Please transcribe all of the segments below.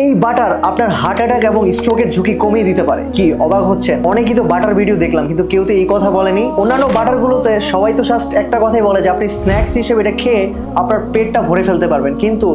এই বাটার আপনার heart attack এবং স্ট্রোকের ঝুঁকি কমিয়ে দিতে পারে। কি অবাক হচ্ছে? অনেকেই তো বাটার ভিডিও দেখলাম, কিন্তু কেউ তো এই কথা বলেনি। অন্যান্য বাটারগুলোতে সবাই তো জাস্ট একটা কথাই বলে যে, আপনি স্ন্যাক্স হিসেবে এটা খেয়ে আপনার পেটটা ভরে ফেলতে পারবেন। কিন্তু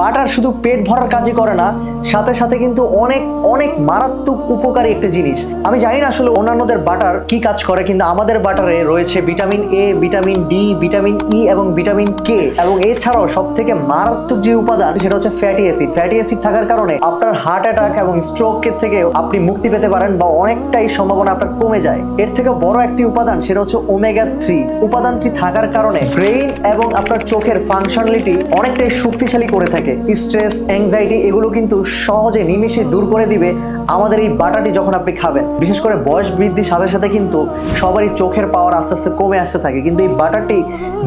বাটার শুধু পেট ভরার কাজই করে না, সাথে সাথে কিন্তু অনেক অনেক মারাত্মক উপকারী একটা জিনিস। আমি জানি না আসলে অন্যান্যদের বাটার কি কাজ করে, কিন্তু আমাদের বাটারে রয়েছে vitamin A vitamin D vitamin E এবং ভিটামিন কে এবং এছাড়াও সব থেকে মারাত্মক যে উপাদান, সেটা হচ্ছে ফ্যাটি অ্যাসিড ফ্যাটি অ্যাসিড থাকার কারণে আপনার হার্ট অ্যাটাক এবং স্ট্রোকের থেকে আপনি মুক্তি পেতে পারেন বা অনেকটাই সম্ভাবনা আপনার কমে যায়। এর থেকে বড় একটি উপাদান সেটা হচ্ছে ওমেগা থ্রি উপাদানটি থাকার কারণে ব্রেইন এবং আপনার চোখের ফাংশনালিটি অনেকটাই শক্তিশালী করে থাকে। স্ট্রেস অ্যাংজাইটি এগুলো কিন্তু সহজে নিমিশে দূর করে দিবে আমাদের এই বাটাটি যখন আপনি খাবেন। বিশেষ করে বয়স বৃদ্ধির সাথে সাথে কিন্তু সবারই চোখের পাওয়ার আস্তে আস্তে কমে আসতে থাকে। কিন্তু এই বাটারটি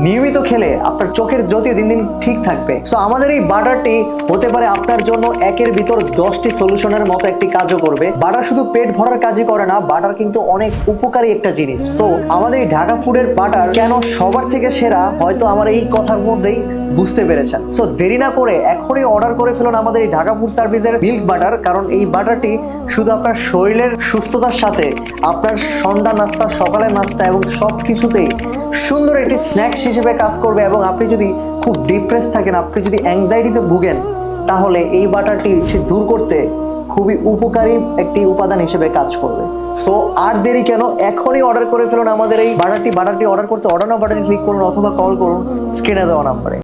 নিয়মিত খেলে আপনার চোখের জ্যোতিও দিন দিন ঠিক থাকবে। সো আমাদের এই বাটারটি হতে পারে আপনার জন্য একের ভিতর দশটি সলিউশনের মতো একটি কাজও করবে। বাটার শুধু পেট ভরার কাজই করে না, বাটার কিন্তু অনেক উপকারী একটা জিনিস। সো আমাদের এই ঢাকা ফুডের বাটার কেন সবার থেকে সেরা, হয়তো আমার এই কথার মধ্যেই বুঝতে পেরেছেন। সো দেরি না করে এখনই অর্ডার করে ফেলুন আমাদের এই ঢাকা ফুড সার্ভিসের মিল্ক বাটার কারণ এই বাটারটি শুধু আপনার শরীরের সুস্থতার সাথে, আপনার সন্ধ্যা নাস্তা, সকালের নাস্তা এবং সব কিছুতেই সুন্দর একটি স্ন্যাক্স হিসেবে কাজ করবে এবং আপনি যদি খুব ডিপ্রেস থাকেন, আপনি যদি অ্যাংজাইটিতে ভুগেন তাহলে এই বাটারটি দূর করতে খুবই উপকারী একটি উপাদান হিসেবে কাজ করবে। সো আর দেরি কেন? এখনই অর্ডার করে ফেলুন আমাদের এই বাটারটি। বাটারটি অর্ডার করতে অর্ডার বাটারটি ক্লিক করুন অথবা কল করুন। স্ক্রিনে দেওয়া নাম্বারে